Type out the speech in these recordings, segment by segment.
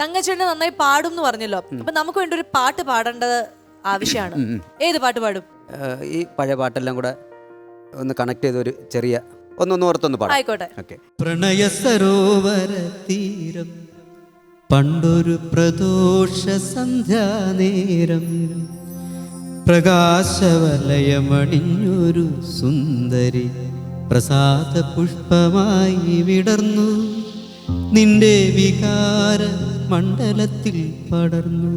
തങ്കച്ചേട്ടൻ നന്നായി പാടും എന്ന് പറഞ്ഞല്ലോ അപ്പൊ നമുക്ക് വേണ്ടി ഒരു പാട്ട് പാടേണ്ടത് ആവശ്യമാണ്. ഏത് പാട്ട് പാടും? ഈ പഴയ പാട്ടെല്ലാം കൂടെ ഒന്ന് കണക്ട് ചെയ്ത ഒരു ചെറിയ ഒന്നൊന്ന് ഓർത്തൊന്ന് പാടാം. ആയിക്കോട്ടെ. ഓക്കെ പ്രണയ സരോവര തീരം പണ്ടൊരു പ്രദോഷ സന്ധ്യാനേരം പ്രകാശവലയമണിഞ്ഞൊരു സുന്ദരി പ്രസാദ പുഷ്പമായി വിടർന്നു. നിന്റെ വികാര മണ്ഡലത്തിൽ പടർന്നു.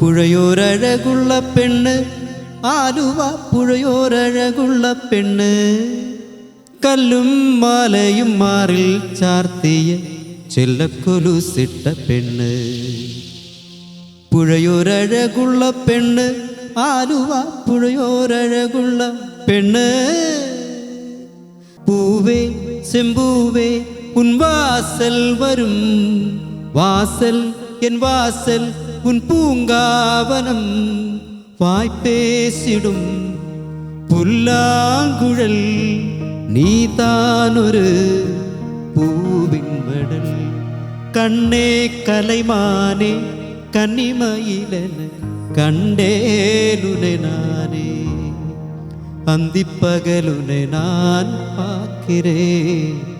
പുഴയോരഴകുള്ള പെണ്ണ് ആലുവ പുഴയോരഴകുള്ള പെണ്ണ്. കല്ലും മാലയും മാറിൽ ചാർത്തിയ ചെല്ലക്കൊലുസിട്ട പെണ്ണ്. പുഴയോരഴകുള്ള പെണ്ണ് ആലുവ പുഴയോരഴകുള്ള പെണ്ണ്. പൂവേ ചെമ്പൂവേ உன் வாசல் வரும். வாசல் என் வாசல் உன் பூங்காவனம். வாய்ப்பேசிடும் புல்லாங்குழல் நீதானொரு பூவின் மடல் கண்ணே கலைமானே கன்னிமயிலென கண்டேலுனை நானே. அந்திப்பகலுனை நான் பார்க்கிறேன்.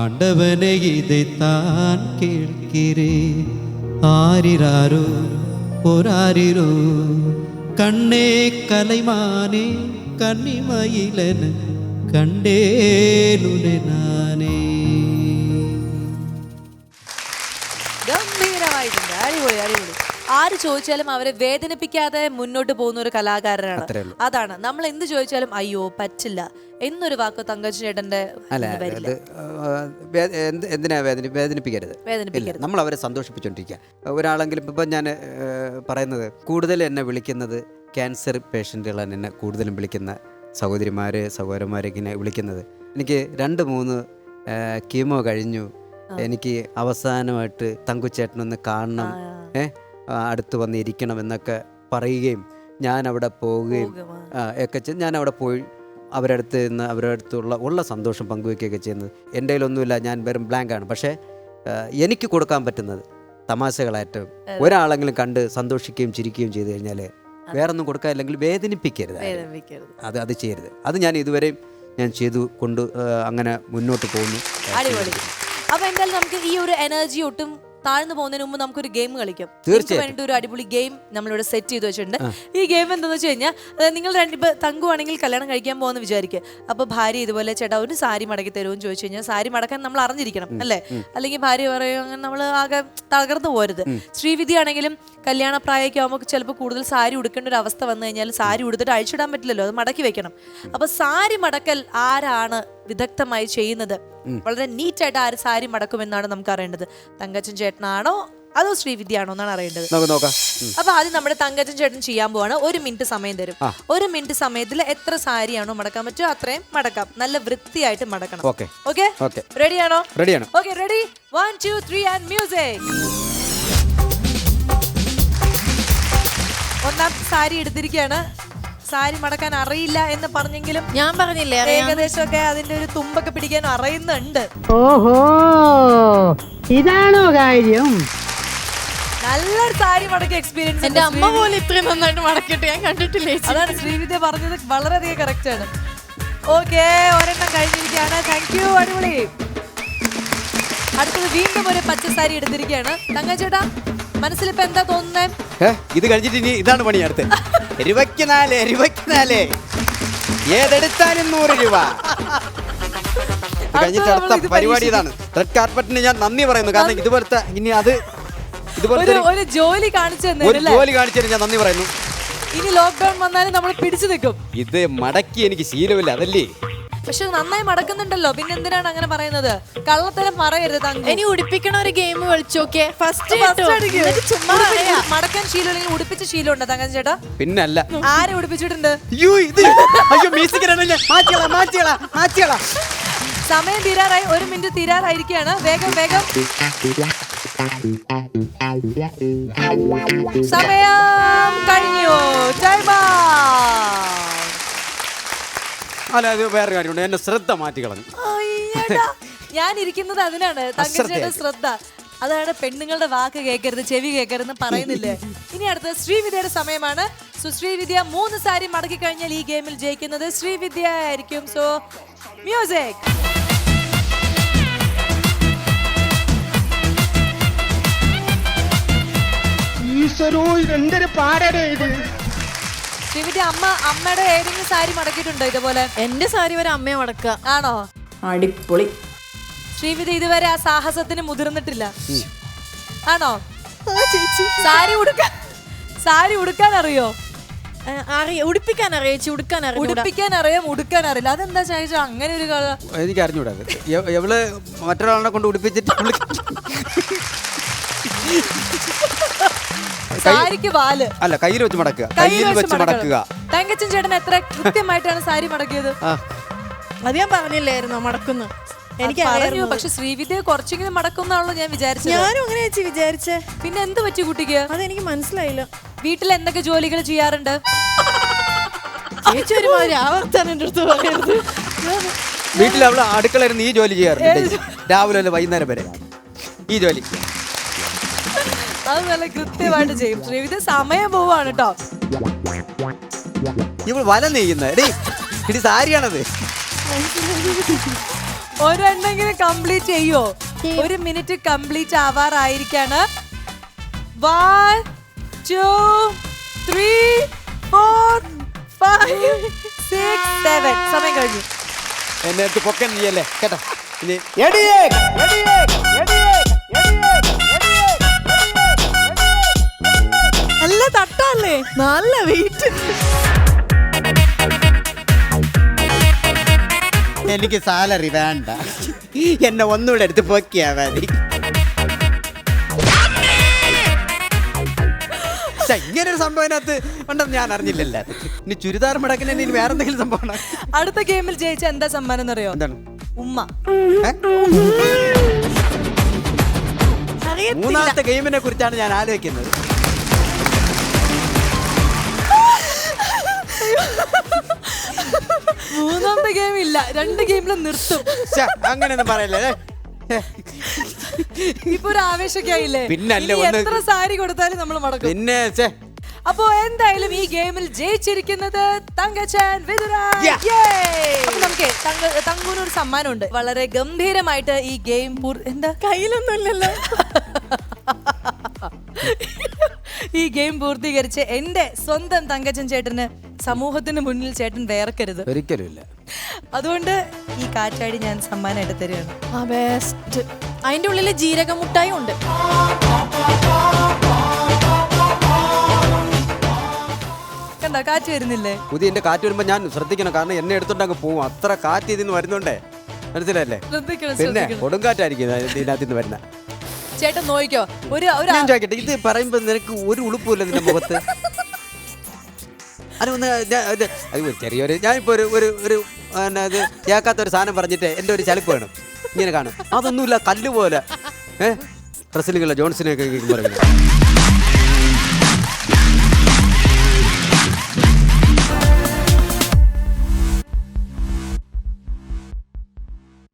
ஆண்டவனே இதைத்தான் கேட்கிறேன். ஆரிராரோ ஒராரிரோ கண்ணே கலைமானே கன்னிமயிலன கண்டேனுனை நான். ആര് ചോദിച്ചാലും അവരെ വേദനിപ്പിക്കാതെ മുന്നോട്ട് പോകുന്ന ഒരു കലാകാരനാണ്. അതാണ്. നമ്മൾ എന്ത് ചോദിച്ചാലും അയ്യോ പറ്റില്ല. എന്നൊരു വാക്ക് തങ്കജ് ചേട്ടന്റെ വരില്ല. അത് ഏഹ്, വേ- എന്ത് എന്തിനാ വേദന വേദനിപ്പിക്കരുത്? ഇല്ല നമ്മൾ അവരെ സന്തോഷിപ്പിച്ചുകൊണ്ടിരിക്കുക ഒരാളെങ്കിലും ഇപ്പം ഞാൻ പറയുന്നത് കൂടുതൽ എന്നെ വിളിക്കുന്നത് ക്യാൻസർ പേഷ്യന്റുകളാണ് എന്നെ കൂടുതലും വിളിക്കുന്ന സഹോദരിമാരെ സഹോദരന്മാരെ ഇങ്ങനെ വിളിക്കുന്നത്. എനിക്ക് രണ്ട് മൂന്ന് കീമോ കഴിഞ്ഞു. എനിക്ക് അവസാനമായിട്ട് തങ്കുച്ചേട്ടനൊന്ന് കാണണം. ഏഹ് അടുത്ത് വന്നിരിക്കണം എന്നൊക്കെ പറയുകയും ഞാൻ അവിടെ പോവുകയും ഒക്കെ ചെയ്ത് ഞാൻ അവിടെ പോയി അവരുടെ അടുത്ത് നിന്ന് അവരുടെ അടുത്തുള്ള ഉള്ള സന്തോഷം പങ്കുവയ്ക്കുകയൊക്കെ ചെയ്യുന്നത്. എന്റെ കയ്യിലൊന്നുമില്ല ഞാൻ വെറും ബ്ലാങ്ക് ആണ്. പക്ഷേ എനിക്ക് കൊടുക്കാൻ പറ്റുന്നത് തമാശകളായിട്ട് ഒരാളെങ്കിലും കണ്ട് സന്തോഷിക്കുകയും ചിരിക്കുകയും ചെയ്തു കഴിഞ്ഞാൽ വേറൊന്നും കൊടുക്കാനില്ലെങ്കിൽ വേദനിപ്പിക്കരുത് അത് അത് ചെയ്യരുത്. അത് ഞാൻ ഇതുവരെയും ഞാൻ ചെയ്തു കൊണ്ട് അങ്ങനെ മുന്നോട്ട് പോകുന്നു. അടിപൊളി. അപ്പൊ എന്തായാലും നമുക്ക് ഈ ഒരു എനർജി ഒട്ടും താഴ്ന്നു പോകുന്നതിന് മുമ്പ് നമുക്കൊരു ഗെയിം കളിക്കാം. തീർച്ചയായിട്ടും. വേണ്ടി ഒരു അടിപൊളി ഗെയിം നമ്മളിവിടെ സെറ്റ് ചെയ്ത് വെച്ചിട്ടുണ്ട്. ഈ ഗെയിം എന്താണെന്ന് വെച്ച് കഴിഞ്ഞാൽ നിങ്ങൾ രണ്ട് ഇപ്പൊ തങ്കുവാണെങ്കിൽ കല്യാണം കഴിക്കാൻ പോകുന്ന വിചാരിക്കുക അപ്പോൾ ഭാര്യ ഇതുപോലെ ചേട്ടാ ഒരു സാരി മടക്കി തരുമെന്ന് ചോദിച്ചു കഴിഞ്ഞാൽ സാരി മടക്കാൻ നമ്മൾ അറിഞ്ഞിരിക്കണം. അല്ലേ? അല്ലെങ്കിൽ ഭാര്യ പറയും അങ്ങനെ നമ്മൾ ആകെ തകർന്നു പോരുത്. ശ്രീവിധി ആണെങ്കിലും കല്യാണ പ്രായമൊക്കെ ആകുമ്പോൾ ചിലപ്പോൾ കൂടുതൽ സാരി ഉടുക്കേണ്ട ഒരു അവസ്ഥ വന്നു കഴിഞ്ഞാൽ സാരി ഉടുത്തിട്ട് അഴിച്ചിടാൻ പറ്റില്ലല്ലോ അത് മടക്കി വെക്കണം. അപ്പൊ സാരി മടക്കൽ ആരാണ് വിദഗ്ധമായി ചെയ്യുന്നത്? വളരെ നീറ്റായിട്ട് ആര് സാരി മടക്കുമെന്നാണ് നമുക്ക് അറിയേണ്ടത്. തങ്കച്ചൻ ചേട്ടനാണോ അതോ ശ്രീവിദ്യയാണോ എന്നാണ് അറിയേണ്ടത്. അപ്പൊ ആദ്യം നമ്മുടെ തങ്കച്ചൻ ചേട്ടൻ ചെയ്യാൻ പോവാണ്. ഒരു മിനിറ്റ് സമയം തരും. ഒരു മിനിറ്റ് സമയത്തിൽ എത്ര സാരിയാണോ മടക്കാൻ പറ്റുമോ അത്രയും മടക്കാം. നല്ല വൃത്തിയായിട്ട് മടക്കണം. ഓക്കെ. റെഡിയാണോ റെഡിയാണ് okay ready one two three and music sari എടുത്തിരിക്കുകയാണ് സാരി മടക്കാൻ അറിയില്ല എന്ന് പറഞ്ഞെങ്കിലും ഞാൻ പറഞ്ഞില്ലേ ഏകദേശമൊക്കെ അതിന്റെ ഒരു തുമ്പൊക്കെ പിടിക്കാൻ അറിയുന്നുണ്ട്. ഓഹോ ഇതാണോ കാര്യം? നല്ലൊരു സാരി മടക്കി എക്സ്പീരിയൻസ് എന്റെ അമ്മ പോലും ഇത്രയും നന്നായിട്ട് മടക്കിയിട്ട് ഞാൻ കണ്ടിട്ടില്ല? അതാണ് ശ്രീവിദ്യ പറഞ്ഞത് വളരെയധികം കറക്റ്റ് ആണ്. ഓക്കെ ഒരെണ്ണം കഴിഞ്ഞിരിക്കുകയാണ്. താങ്ക് യു അടിപൊളി. അടുത്തത് വീണ്ടും ഒരു പച്ച സാരി എടുത്തിരിക്കുകയാണ്. തങ്കച്ചേട്ടാ മനസ്സിലിപ്പോ എന്താ തോന്നുന്നേ? ഇത് കഴിഞ്ഞിട്ട് ഇനി ഇതാണ് പണി അടുത്ത്. രൂപയ്ക്ക് നാല് രൂപയ്ക്ക് നാല് ഏതെടുത്താലും നൂറ് രൂപ. കഴിഞ്ഞിട്ട് അടുത്ത പരിപാടി ഇതാണ്. റെഡ് കാർപ്പറ്റിന് ഞാൻ നന്ദി പറയുന്നു. കാരണം ഇതുപോലത്തെ ഇനി അത് ഇതുപോലത്തെ ഒരു ജോലി കാണിച്ചു ജോലി കാണിച്ചു ഞാൻ നന്ദി പറയുന്നു. ഇനി ലോക്ക്ഡൌൺ വന്നാലും നമ്മൾ പിടിച്ചു നിൽക്കും. ഇത് മടക്കി എനിക്ക് ശീലമില്ല അതല്ലേ? പക്ഷെ നന്നായി മടക്കുന്നുണ്ടല്ലോ. പിന്നെ എന്തിനാണ് അങ്ങനെ പറയുന്നത്? കള്ളത്തരം പറയരുത് ഇനി ഉടിപ്പിക്കണ ഒരു ഗെയിം കളിച്ചോക്കെ ഫസ്റ്റ്. ചുമ്മാ. മടക്കാൻ ശീലമില്ലെങ്കിൽ ഉടുപ്പിച്ച ശീലമുണ്ടോ തങ്കൻ ചേട്ടാ? പിന്നല്ല. ആരെ ഉടിപ്പിച്ചിട്ടുണ്ട്? സമയം തീരാറായി ഒരു മിനിറ്റ് തീരാറായിരിക്കുകയാണ്. വേഗം വേഗം. സമയം കഴിഞ്ഞു. out. അല്ല അത് വേറെ കാര്യമുണ്ട്. എന്നെ ശ്രദ്ധ മാറ്റി കളഞ്ഞു. അയ്യടാ. ഞാൻ ഇരിക്കുന്നത് അതിനാണ്. ശ്രദ്ധ. അതാണ് പെണ്ണുങ്ങളുടെ വാക്ക് കേൾക്കരുത് ചെവി കേൾക്കരുത് പറയുന്നില്ലേ? ഇനി അടുത്ത ശ്രീവിദ്യയുടെ സമയമാണ്. സോ ശ്രീവിദ്യ മൂന്ന് സാരി മടക്കി കഴിഞ്ഞാൽ ഈ ഗെയിമിൽ ജയിക്കുന്നത് ശ്രീവിദ്യ ആയിരിക്കും. So music. ഈശ്വരോ ഇതെന്തൊരു പാടടേ ഇത്? ശ്രീവിദ്യ അമ്മ അമ്മയുടെ ഏതെങ്കിലും സാരി മടക്കിയിട്ടുണ്ടോ ഇതുപോലെ? എന്റെ സാരി വരെ അമ്മയെ മടക്കുക. ആണോ? അടിപൊളി. ശ്രീവിദ്യ ഇതുവരെ ആ സാഹസത്തിന് മുതിർന്നിട്ടില്ല. ആണോ? സാരി ഉടുക്കാൻ സാരി ഉടുക്കാൻ അറിയോ? അറിയ ഉടുപ്പിക്കാൻ അറിയാം ചേച്ചി? ഉടുക്കാൻ അറിയാം ഉടുപ്പിക്കാൻ അറിയാം? ഉടുക്കാൻ അറിയില്ല. അതെന്താ ചോദിച്ചാൽ അങ്ങനെ ഒരു കള എനിക്ക് അറിഞ്ഞൂടാ എവൾ മറ്റൊരാളെ കൊണ്ട് ഉടുപ്പിച്ചിട്ട് സാരിക്ക് വാൽ. അല്ല കയ്യിൽ വെച്ച് മടക്കുക. കയ്യിൽ വെച്ച് മടക്കുക. തങ്കച്ചൻ ചേട്ടൻ എത്ര കൃത്യമായിട്ടാണ് സാരി മടക്കിയത്? അത് ഞാൻ പറഞ്ഞില്ലായിരുന്നോ മടക്കുന്നു. എനിക്ക് അത് പക്ഷെ ശ്രീവിദ്യ കുറച്ചെങ്കിലും മടക്കുന്നാണല്ലോ ഞാൻ വിചാരിച്ചത്. ഞാനും അങ്ങനെ ചേച്ചി വിചാരിച്ചേ. പിന്നെ എന്ത് പറ്റി കുട്ടിക്ക്? അതെനിക്ക് മനസ്സിലായില്ല. വീട്ടിൽ എന്തൊക്കെ ജോലികൾ ചെയ്യാറുണ്ട്? ചേച്ചി ഒരുമാതിരി എന്റെ അടുത്ത് പറയരുത്. വീട്ടിൽ അവൾ അടുക്കളയിരുന്ന് ഈ ജോലി ചെയ്യാറുണ്ട്. രാവിലെ വൈകുന്നേരം വരെ ഈ ജോലി. അത് നല്ല കൃത്യമായിട്ട് ചെയ്യും. ശ്രീവിധ സമയം പോവാണ് കേട്ടോ ഇവൾ വല നെയ്യുന്നത് ഇടി സാരിയാണത്. ഒരെണ്ണെങ്കിലും കംപ്ലീറ്റ് ചെയ്യോ? ഒരു minute complete ആവാറായിരിക്കാണ്. One two three four five six seven സമയം കഴിഞ്ഞു. എന്നെ പൊക്കൻ ചെയ്യല്ലേ കേട്ടോ. ഇനി നല്ല വെയിറ്റ് എനിക്ക് സാലറി വേണ്ട. എന്നെ ഒന്നുകൂടെ എടുത്ത് പൊക്കിയാ മതി. ഇങ്ങനെ ഒരു സംഭവം അതിനകത്ത് ഉണ്ടെന്ന് ഞാൻ അറിഞ്ഞില്ലല്ലോ. ഇനി ചുരിദാർ മടക്കിന് ഇനി വേറെ എന്തെങ്കിലും സംഭവം അടുത്ത ഗെയിമിൽ ജയിച്ച എന്താ സമ്മാനം എന്നറിയോ എന്താണ്? ഉമ്മ? മൂന്നാമത്തെ ഗെയിമിനെ കുറിച്ചാണ് ഞാൻ ആലോചിക്കുന്നത്. മൂന്നാമത്തെ ഗെയിം ഇല്ല. രണ്ട് ഗെയിമിലും നിർത്തും. അങ്ങനെയൊന്നും പറയല്ലേ? ഇപ്പൊ ഒരു ആവേശമൊക്കെ ആയില്ലേ പിന്നല്ലേ എത്ര സാരി കൊടുത്താലും നമ്മൾ മടക്കും. പിന്നെ അപ്പോ എന്തായാലും ഈ ഗെയിമിൽ ജയിച്ചിരിക്കുന്നത് തങ്കച്ചൻ വിതുരാ. നമുക്ക് തങ്കൂന് ഒരു സമ്മാനമുണ്ട്. വളരെ ഗംഭീരമായിട്ട് ഈ ഗെയിം എന്താ? കയ്യിലൊന്നുമില്ലല്ലോ. ഈ ഗെയിം പൂർത്തീകരിച്ച് എന്റെ സ്വന്തം തങ്കച്ചൻ ചേട്ടന് സമൂഹത്തിന് മുന്നിൽ ചേട്ടൻ വേർക്കരുത്. ഒരിക്കലും ഇല്ല അതുകൊണ്ട് ഈ കാറ്റാടി ഞാൻ സമ്മാനമായിട്ട് തരികയാണ് ആ ബെസ്റ്റ് അതിന്റെ ഉള്ളിൽ ജീരക മുട്ടായി ഉണ്ട്. കണ്ടോ കാറ്റ് വരുന്നില്ലേ? പുതിയ എന്റെ കാറ്റ് വരുമ്പോ ഞാൻ ശ്രദ്ധിക്കണം. കാരണം എന്നെ എടുത്തോണ്ട് അങ്ങ് പോവും. അത്ര കാറ്റ് ഇതിന്ന് വരുന്നുണ്ടേ? മനസ്സിലല്ലേ ശ്രദ്ധിക്കണം പിന്നെ ശ്രദ്ധിക്കണം. കൊടുങ്കാറ്റായിരിക്കും ഇത് ഇതിനകത്ത് നിന്ന് വരുന്ന. ചേട്ടൻ നോയിക്കോ ഒരു ഒരു ഞാൻ ചോദിക്കട്ടെ ഇത് പറയുമ്പോ നിനക്ക് ഒരു ഉളുപ്പില്ല നിന്റെ മുഖത്ത്? അത് ഒന്ന് ഞാൻ- ഇത് അത് ചെറിയൊരു ഞാനിപ്പോ ഒരു ഒരു ഒരു പിന്നെ അത് കേൾക്കാത്ത ഒരു സാധനം പറഞ്ഞിട്ട് എന്റെ ഒരു ചലിപ്പ് വേണം. ഇങ്ങനെ കാണും. അതൊന്നുമില്ല കല്ല് പോലെ. ഏഹ് റസലിംഗുള്ള ജോൺസിനെയൊക്കെ പറയുന്നത്